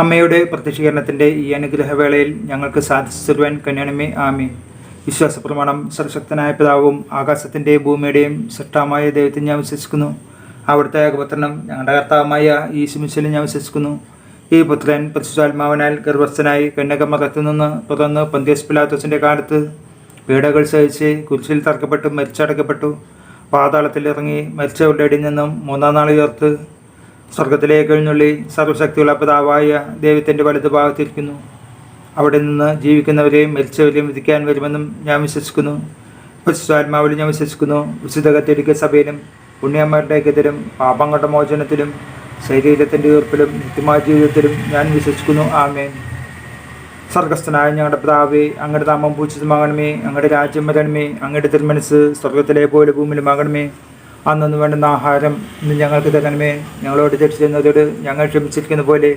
അമ്മയുടെ പ്രത്യക്ഷീകരണത്തിന്റെ ഈ അനുഗ്രഹവേളയിൽ ഞങ്ങൾക്ക് സാധിച്ചു തരുവാൻ കന്യാണമേ ആമേ വിശ്വാസ പ്രമാണം സർശക്തനായ പിതാവും ആകാശത്തിന്റെ ഭൂമിയുടെയും സൃഷ്ടാമായ ദൈവത്തിൽ ഞാൻ വിശ്വസിക്കുന്നു. അവിടുത്തെ ഏകപുത്രനും ഞങ്ങളുടെ കർത്താവുമായ ഈ ശിമിശലിൽ ഞാൻ വിശ്വസിക്കുന്നു. ഈ പുത്രൻ പരിശുദ്ധാത്മാവിനാൽ ഗർഭസ്ഥനായി കന്യകമറത്തു നിന്ന് തുടർന്ന് പന്ത്യസ് പിലാത്തോസിന്റെ കാലത്ത് പീഡകൾ സഹിച്ച് കുരിശിൽ തറക്കപ്പെട്ടു മരിച്ചടക്കപ്പെട്ടു. പാതാളത്തിൽ ഇറങ്ങി മരിച്ചവരുടെ ഇടയിൽ നിന്നും മൂന്നാം നാൾ ഉയർത്ത് സ്വർഗത്തിലേക്ക് എഴുന്നള്ളി സർവശക്തിയുള്ള പിതാവായ ദൈവത്തിന്റെ വലതു ഭാഗത്തിരിക്കുന്നു അവിടെ നിന്ന് ജീവിക്കുന്നവരെയും മരിച്ചവരെയും വിധിക്കാൻ വരുമെന്നും ഞാൻ വിശ്വസിക്കുന്നു. പരിശുദ്ധാത്മാവിലും ഞാൻ വിശ്വസിക്കുന്നു. വിശുദ്ധ കത്തോലിക്ക സഭയിലും പുണ്യന്മാരുടെ ഐക്യത്തിലും പാപങ്ങളുടെ മോചനത്തിലും ശരീരത്തിന്റെ ഉയർപ്പിലും നിത്യമായ ജീവിതത്തിലും ഞാൻ വിശ്വസിക്കുന്നു. ആമേൻ. സ്വർഗസ്ഥനായ ഞങ്ങളുടെ പിതാവേ അങ്ങയുടെ നാമം പൂജിതമാകണമേ അങ്ങയുടെ രാജ്യം വരണമേ അങ്ങയുടെ തിരുമനസ് സ്വർഗത്തിലെ പോലെ ഭൂമിയിലുമാകണമേ അന്നു വേണ്ടുന്ന ആഹാരം ഇന്ന് ഞങ്ങൾക്ക് തരണമേ. ഞങ്ങളോട് തെറ്റ് ചെയ്യുന്നതോട് ഞങ്ങൾ ക്ഷമിച്ചിരിക്കുന്ന പോലെ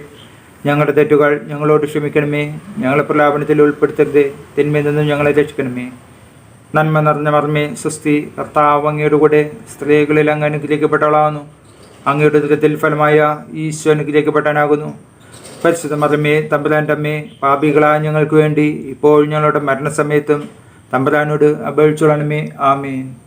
ഞങ്ങളുടെ തെറ്റുകൾ ഞങ്ങളോട് ക്ഷമിക്കണമേ. ഞങ്ങളെ പ്രലാപനത്തിൽ ഉൾപ്പെടുത്തരുത്. തിന്മയിൽ നിന്നും ഞങ്ങളെ രക്ഷിക്കണമേ. നന്മ നിറഞ്ഞ മർമ്മേ സ്വസ്തി. കർത്താവ് അങ്ങയുടെ കൂടെ സ്ത്രീകളിൽ അങ്ങ് അനുഗ്രഹിക്കപ്പെട്ടവളാകുന്നു. അങ്ങയുടെ ദുരത്തിൽ ഫലമായ ഈശോ അനുഗ്രഹിക്കപ്പെട്ടാനാകുന്നു പരിശുദ്ധ മർമ്മേ തമ്പുരാന്റെ അമ്മേ പാപികളായ ഞങ്ങൾക്ക് വേണ്ടി ഇപ്പോൾ ഞങ്ങളുടെ മരണസമയത്തും തമ്പുരാനോട് അപേക്ഷിച്ചോളണമേ ആമേൻ.